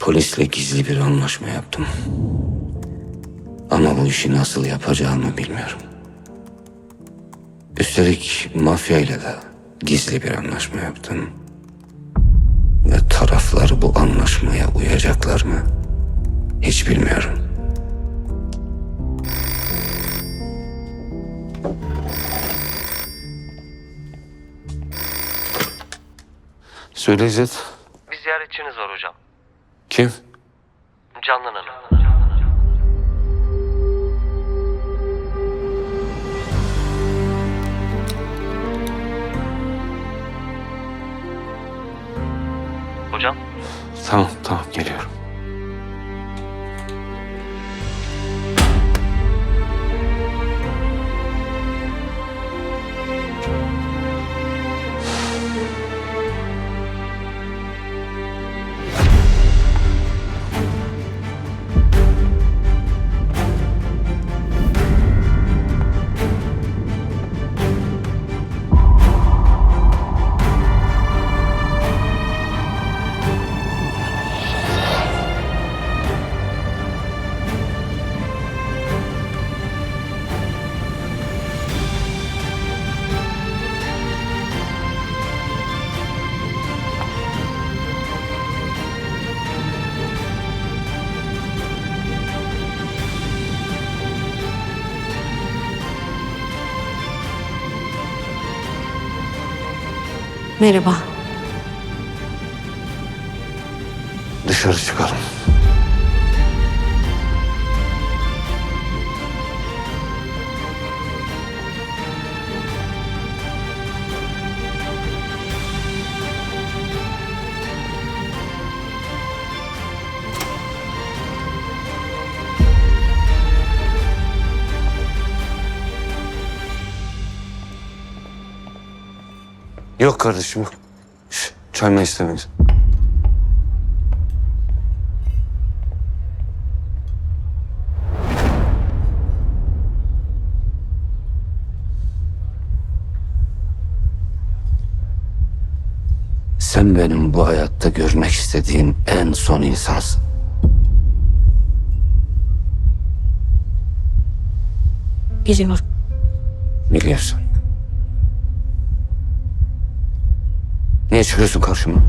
Polisle gizli bir anlaşma yaptım. Ama bu işi nasıl yapacağımı bilmiyorum. Üstelik mafyayla da gizli bir anlaşma yaptım. Ve taraflar bu anlaşmaya uyacaklar mı? Hiç bilmiyorum. Söyle İzzet. Bir ziyaretçiniz var hocam. Kim? Candan Hanım. Hocam, Tamam tamam geliyorum. Merhaba. Dışarı çıkalım. Yok kardeşim yok. Şş, çay mı istemeyiz? Sen benim bu hayatta görmek istediğim en son insansın. Biliyorum. Biliyorsun. Niye çıkıyorsun karşıma?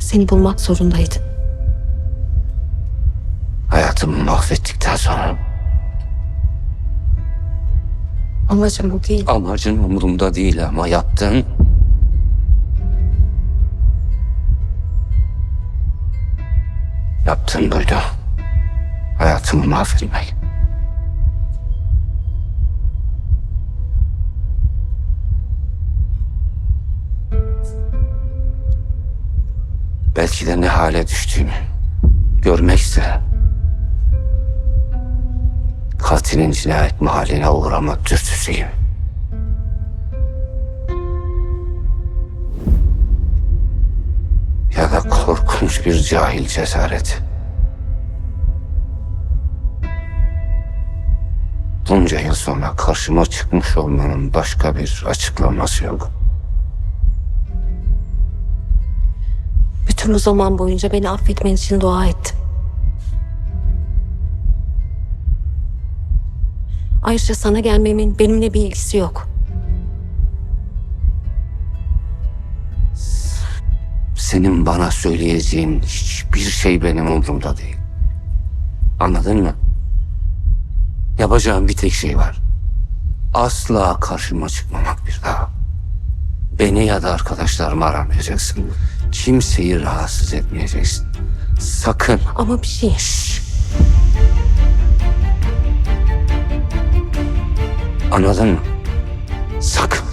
Seni bulmak zorundaydım. Hayatımı mahvettikten sonra Amacım bu değil. amacın umurumda değil ama yaptın. Yaptın buydu. Hayatımı mahvetmek. Belki de ne hale düştüğümü görmek isterim. Katilin cinayet mahalline uğrama dürtüsü. Ya da korkunç bir cahil cesareti. Bunca yıl sonra karşıma çıkmış olmanın başka bir açıklaması yok. Bütün bu zaman boyunca beni affetmen için dua ettim. Ayrıca sana gelmemin benimle bir ilgisi yok. Senin bana söyleyeceğin hiçbir şey benim umurumda değil. Anladın mı? Yapacağım bir tek şey var. Asla karşıma çıkmamak bir daha. Beni ya da arkadaşlarımı aramayacaksın. Kimseyi rahatsız etmeyeceksin. Sakın. Ama bir şey. Anladın mı? Sakın.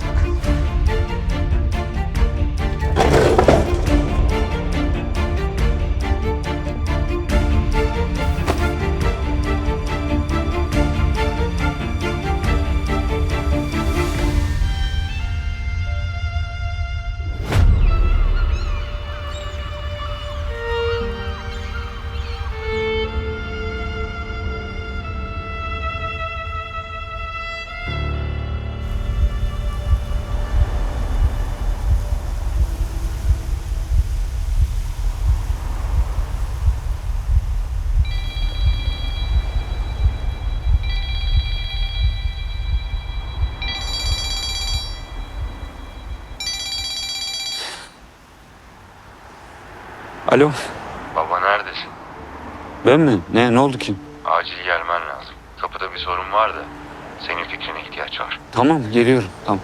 Alo. Baba neredesin? Ben mi? Ne, ne oldu ki? Acil gelmen lazım. Kapıda bir sorun var da senin fikrine ihtiyaç var. Tamam geliyorum. Tamam.